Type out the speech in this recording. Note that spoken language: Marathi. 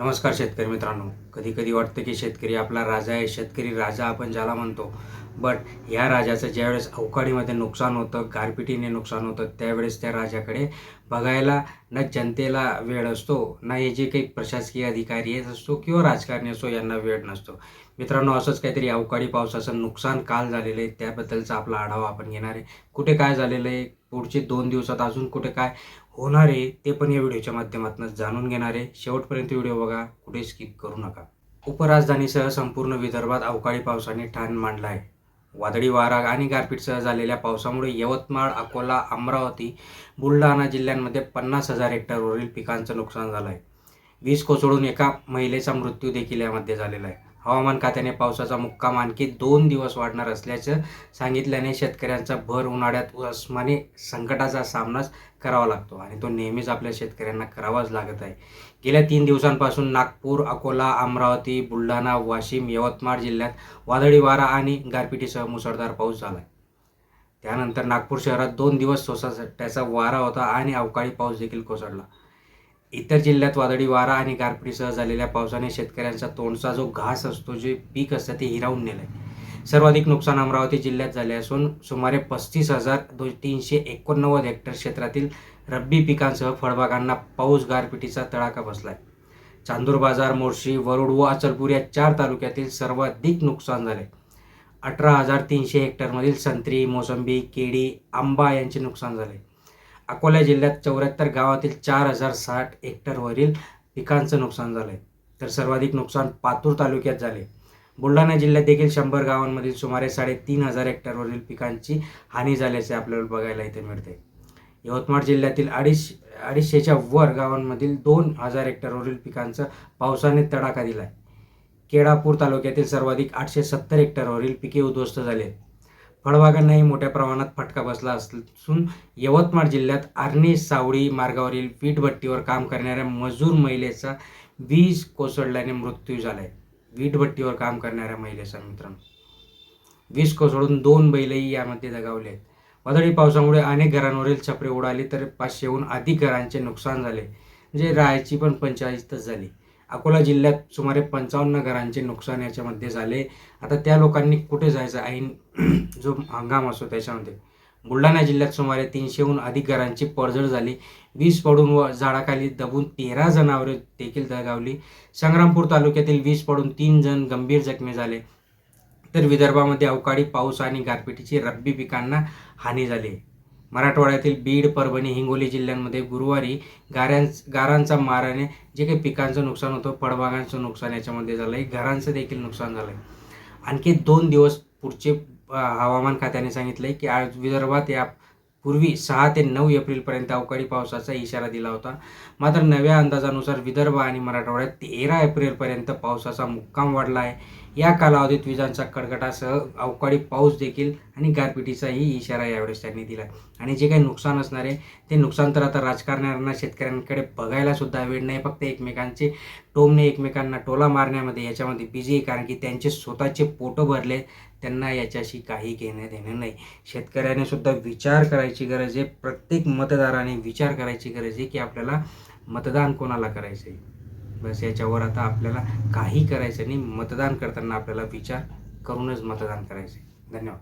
नमस्कार शेतकरी मित्रांनो. कधी कधी वाटतं की शेतकरी आपला राजा आहे शेतकरी राजा आपण ज्याला म्हणतो. बट ह्या राजाचं ज्यावेळेस अवकाळीमध्ये नुकसान होतं गारपिटीने नुकसान होतं त्यावेळेस त्या राजाकडे बघायला ना जनतेला वेळ असतो ना हे जे काही प्रशासकीय अधिकारी आहेत असतो किंवा राजकारणी असतो यांना वेळ नसतो. मित्रांनो असंच काहीतरी अवकाळी पावसाचं नुकसान काल झालेलं आहे त्याबद्दलचा आपला आढावा आपण घेणार आहे. कुठे काय झालेलं आहे पुढचे दोन दिवसात अजून कुठे काय होणार आहे ते पण या व्हिडिओच्या माध्यमातून जाणून घेणार आहे. शेवटपर्यंत व्हिडिओ बघा कुठे स्किप करू नका. उपराजधानीसह संपूर्ण विदर्भात अवकाळी पावसाने ठाण मांडला आहे. वादळी वारा आणि गारपीटसह झालेल्या पावसामुळे यवतमाळ अकोला अमरावती बुलढाणा जिल्ह्यांमध्ये पन्नास हजार हेक्टरवरील पिकांचं नुकसान झालं आहे वीज कोसळून एका महिलेचा मृत्यू देखील यामध्ये झालेला आहे. हवामान खात्याने पावसाचा मुक्काम आणखी दोन दिवस वाढणार असल्याचं सांगितल्याने शेतकऱ्यांचा भर उन्हाळ्यात उस्माने संकटाचा सामनाच करावा लागतो आणि तो नेहमीच आपल्या शेतकऱ्यांना करावाच लागत आहे. गेल्या तीन दिवसांपासून नागपूर अकोला अमरावती बुलढाणा वाशिम यवतमाळ जिल्ह्यात वादळी वारा आणि गारपिटीसह मुसळधार पाऊस झाला आहे त्यानंतर नागपूर शहरात दोन दिवस सोसाट्याचा वारा होता आणि अवकाळी पाऊस देखील कोसळला. इतर जिल्ह्यात वादळी वारा आणि गारपिटीसह झालेल्या पावसाने शेतकऱ्यांचा तोंडचा जो घास असतो जे पीक असतं ते हिरावून नेलं आहे सर्वाधिक नुकसान अमरावती जिल्ह्यात झाले असून सुमारे पस्तीस हजार दो तीनशे एकोणनव्वद हेक्टर क्षेत्रातील रब्बी पिकांसह फळबागांना पाऊस गारपिटीचा तडाखा बसला आहे चांदूर बाजार मोर्शी वरुड व अचलपूर या चार तालुक्यातील सर्वाधिक नुकसान झाले अठरा हजार तीनशे हेक्टरमधील संत्री मोसंबी केळी आंबा यांचे नुकसान झाले अकोला जिल्ह्यात चौऱ्याहत्तर गावातील चार हजार साठ हेक्टरवरील पिकांचं नुकसान झालं आहे तर सर्वाधिक नुकसान पातूर तालुक्यात झाले बुलढाणा जिल्ह्यात देखील शंभर गावांमधील सुमारे साडेतीन हजार हेक्टरवरील पिकांची हानी झाल्याचे आपल्याला बघायला इथे मिळते यवतमाळ जिल्ह्यातील अडीच अडीचशेच्या वर गावांमधील दोन हजार हेक्टरवरील पिकांचा पावसाने तडाखा दिला आहे केळापूर तालुक्यातील सर्वाधिक आठशे सत्तर हेक्टरवरील पिके उद्ध्वस्त झाली आहेत. फळबागांनाही मोठ्या प्रमाणात फटका बसला असून यवतमाळ जिल्ह्यात आर्णी सावळी मार्गावरील वीटभट्टीवर काम करणाऱ्या मजूर महिलेचा वीज कोसळल्याने मृत्यू झाला आहे वीटभट्टीवर काम करणाऱ्या महिलेचा मित्रांनो वीज कोसळून दोन बैलही यामध्ये दगावले आहेत. वादळी पावसामुळे अनेक घरांवरील छपरे उडाली तर पाचशेहून अधिक घरांचे नुकसान झाले. म्हणजे राहायची पण पंचाळीसच झाली. अकोला जिल्ह्यात सुमारे पंचावन्न घरांचे नुकसान याच्यामध्ये झाले. आता त्या लोकांनी कुठे जायचं? ऐन जो हंगाम असतो त्याच्यामध्ये. बुलढाणा जिल्ह्यात सुमारे तीनशेहून अधिक घरांची पडझड झाली. वीज पडून व झाडाखाली दबून तेरा जनावरे देखील दगावली. संग्रामपूर तालुक्यातील वीज पडून तीन जण गंभीर जखमी झाले. तर विदर्भामध्ये अवकाळी पाऊस आणि गारपिटीची रब्बी पिकांना हानी झाली. मराठवाड्यातील बीड परभणी हिंगोली जिल्ह्यांमध्ये गुरुवारी गाऱ्यां गारांचा माराने जे काही पिकांचं नुकसान होतं फळबागांचं नुकसान याच्यामध्ये झालं आहे घरांचं देखील नुकसान झालं आहे आणखी दोन दिवस पुढचे हवामान खात्याने सांगितलं आहे की आज विदर्भात या पूर्वी सहा ते नऊ एप्रिलपर्यंत अवकाळी पावसाचा इशारा दिला होता. मात्र नव्या अंदाजानुसार विदर्भ आणि मराठवाड्यात तेरा एप्रिलपर्यंत पावसाचा मुक्काम वाढला आहे. या कालावधीत विजांचा कडकडासह अवकाळी पाऊस देखील आणि गारपिटीचाही इशारा यावेळेस त्यांनी दिला. आणि जे काही नुकसान असणार आहे ते नुकसान तर आता राजकारण्यांना शेतकऱ्यांकडे बघायला सुद्धा वेळ नाही. फक्त एकमेकांचे टोमणे एकमेकांना टोला मारण्यामध्ये याच्यामध्ये बिझी आहे. कारण की त्यांचे स्वतःचे पोटं भरले त्यांना याच्याशी काही घेणं देणं नाही. शेतकऱ्याने सुद्धा विचार करायची गरज आहे. प्रत्येक मतदाराने विचार करायची गरज आहे की आपल्याला मतदान कोणाला करायचं आहे बस याच्यावर आता आपल्याला काही करायचं नाही. मतदान करताना आपल्याला विचार करूनच मतदान करायचं आहे धन्यवाद.